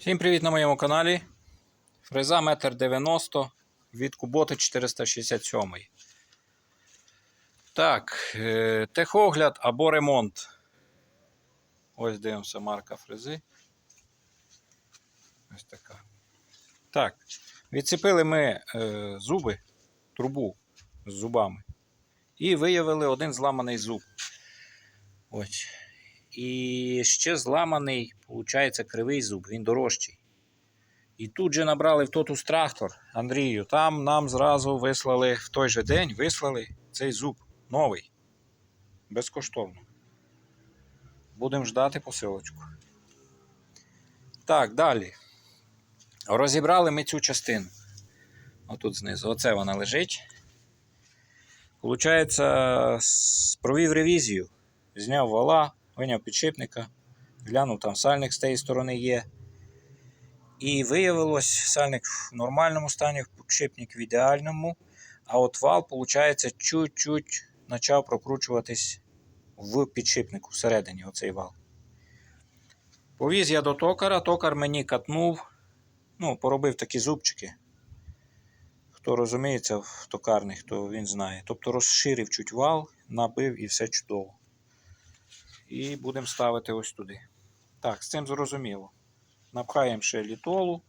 Всім привіт на моєму каналі. Фреза 1,90 м від Куботи 467. Так, е, техогляд або ремонт. Ось дивимося марка фрези. Ось така. Так, відцепили ми е, зуби, трубу з зубами. І виявили один зламаний зуб. Ось. І ще зламаний, виходить, кривий зуб, він дорожчий. І тут же набрали в тотус трактор Андрію. Там нам зразу вислали в той же день вислали цей зуб новий. Безкоштовно. Будемо ждати посилочку. Так, далі. Розібрали ми цю частину. Отут знизу. Оце вона лежить. Получається, провів ревізію. Зняв вала, виняв підшипника, глянув, там сальник з тієї сторони є. І виявилось, сальник в нормальному стані, підшипник в ідеальному. А от вал, виходить, чуть-чуть почав прокручуватись в підшипнику всередині оцей вал. Повіз я до токара, токар мені катнув, ну, поробив такі зубчики. Хто розуміється в токарних, то він знає. Тобто розширив чуть вал, набив і все чудово. І будемо ставити ось туди. Так, з цим зрозуміло. Напхаємо ще літолу,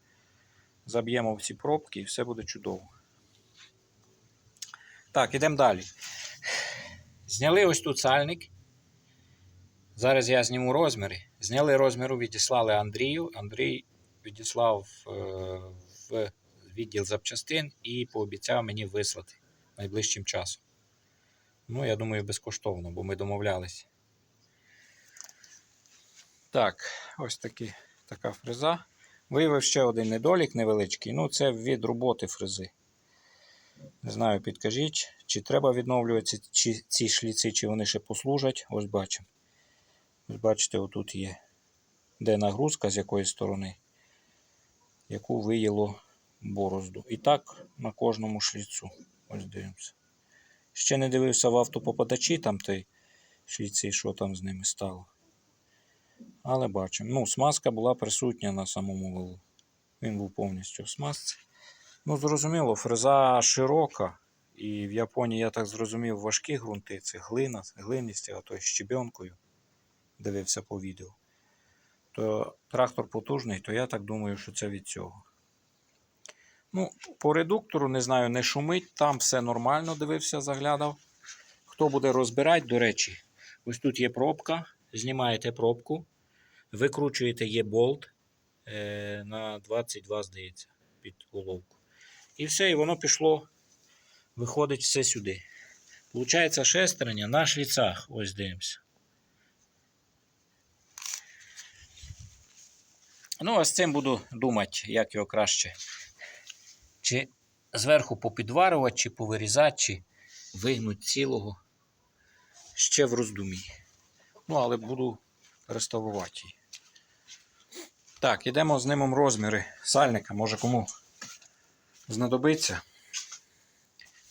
заб'ємо всі пробки і все буде чудово. Так, ідемо далі. Зняли ось тут сальник. Зараз я зніму розміри. Зняли розміру, відіслали Андрію. Андрій відіслав е, в відділ запчастин і пообіцяв мені вислати найближчим часом. Ну, я думаю, безкоштовно, бо ми домовлялися. Так, ось такі, така фреза. Виявив ще один недолік невеличкий. Ну, це від роботи фрези. Не знаю, підкажіть, чи треба відновлювати ці, ці шліци, чи вони ще послужать. Ось бачимо. Ось бачите, отут є. Де нагрузка з якої сторони, яку виїло борозду. І так на кожному шліцу. Ось дивимося. Ще не дивився в автопопадачі, там той шліці, що там з ними стало. Але бачимо. Ну, смазка була присутня на самому валу. Він був повністю в смазці. Ну, зрозуміло, фреза широка. І в Японії, я так зрозумів, важкі ґрунти. Це глина, глиністі, а то й щебенкою. Дивився по відео. То трактор потужний, то я так думаю, що це від цього. Ну, по редуктору, не знаю, не шумить, там все нормально, дивився, заглядав. Хто буде розбирати, до речі, ось тут є пробка, знімаєте пробку, викручуєте є болт е, на 22, здається, під головку. І все, і воно пішло, виходить все сюди. Получається шестерня на шліцах. Ось дивимося. Ну, а з цим буду думати, як його краще. Чи зверху попідварювати, чи повирізати, чи вигнути цілого. Ще в роздумі. Ну, але буду реставрувати її. Так, ідемо знімемо розміри сальника, може кому знадобиться.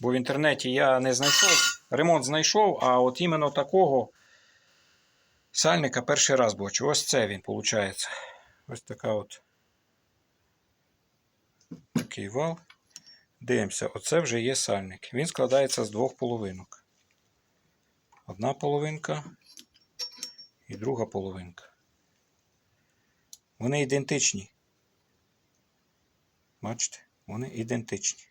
Бо в інтернеті я не знайшов. Ремонт знайшов, а от іменно такого сальника перший раз бачу. Ось це він, виходить. Ось така от такий вал. Дивимося, оце вже є сальник. Він складається з двох половинок. Одна половинка і друга половинка. Вони ідентичні. Бачите? Вони ідентичні.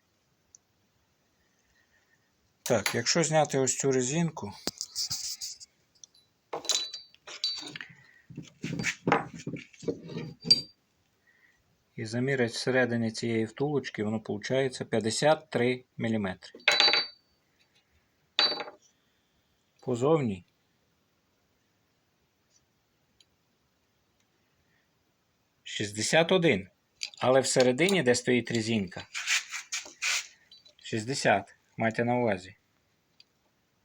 Так, якщо зняти ось цю резинку, і замірять всередині цієї втулочки, воно виходить 53 мм. Позовній 61. Але всередині, де стоїть різінка. 60. Майте на увазі.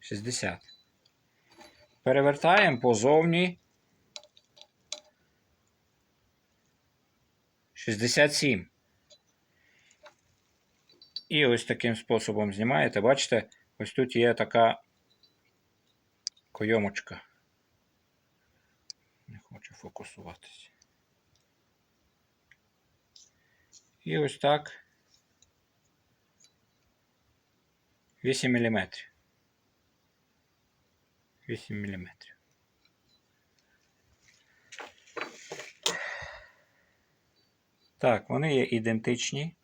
60. Перевертаємо позовні. 67. І ось таким способом знімаєте. Бачите, ось тут є така койомочка. Не хочу фокусуватись. І ось так 8 мм. 8 мм. Так, вони є ідентичні.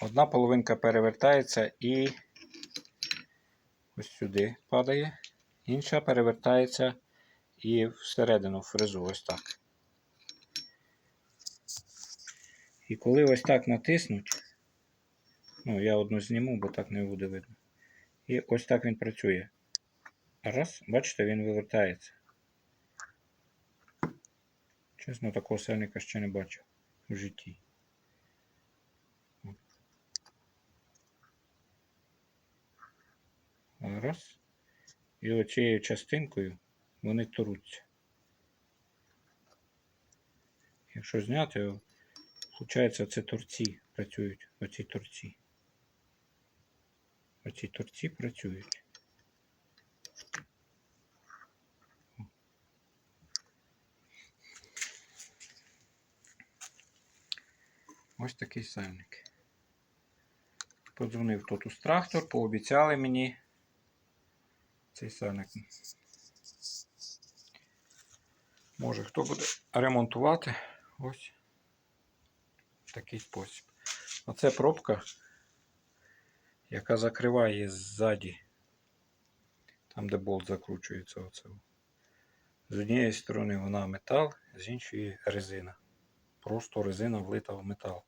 Одна половинка перевертається і ось сюди падає, інша перевертається і всередину фрезу, ось так. І коли ось так натиснуть, ну я одну зніму, бо так не буде видно. І ось так він працює. Раз, бачите, він вивертається. Чесно, такого сальника ще не бачив в житті. Раз. І оцією частинкою вони торуться. Якщо зняти, виходить, це торці працюють. Оці торці. Оці торці працюють. Ось такий сальник. Подзвонив тут у трактор, пообіцяли мені цей сальник. Може хто буде ремонтувати ось такий спосіб. Оце пробка, яка закриває ззаді, там де болт закручується. Оце. З однієї сторони вона метал, з іншої резина. Просто резина влита в метал.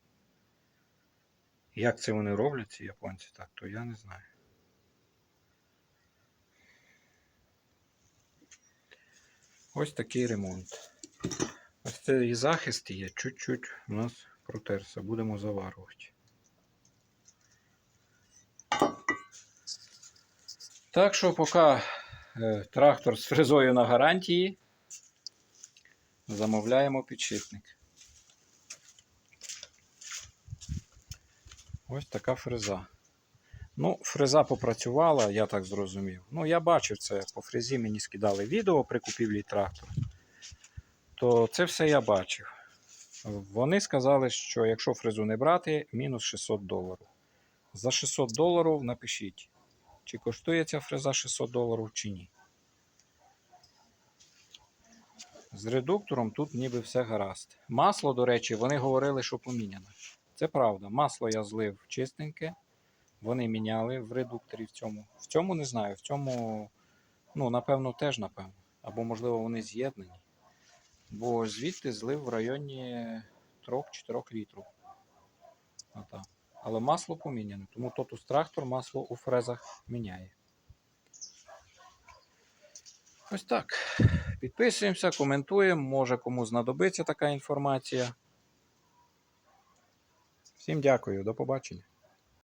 Як це вони роблять, ці японці, так, то я не знаю. Ось такий ремонт. Ось цей захист є, чуть-чуть у нас протерся. Будемо заварювати. Так що поки е, трактор з фрезою на гарантії, замовляємо підшипник. Ось така фреза. Ну, фреза попрацювала, я так зрозумів. Ну, я бачив це по фрезі, мені скидали відео при купівлі трактора. То це все я бачив. Вони сказали, що якщо фрезу не брати, мінус 600 доларів. За 600 доларів напишіть, чи коштує ця фреза 600 доларів, чи ні. З редуктором тут ніби все гаразд. Масло, до речі, вони говорили, що поміняне. Це правда. Масло я злив чистеньке. Вони міняли в редукторі в цьому. В цьому не знаю. В цьому, ну, напевно, теж напевно. Або, можливо, вони з'єднані. Бо звідти злив в районі 3-4 літрів. Отак. Але масло поміняне. Тому тотус трактор масло у фрезах міняє. Ось так. Підписуємося, коментуємо. Може кому знадобиться така інформація. Всім дякую, до побачення.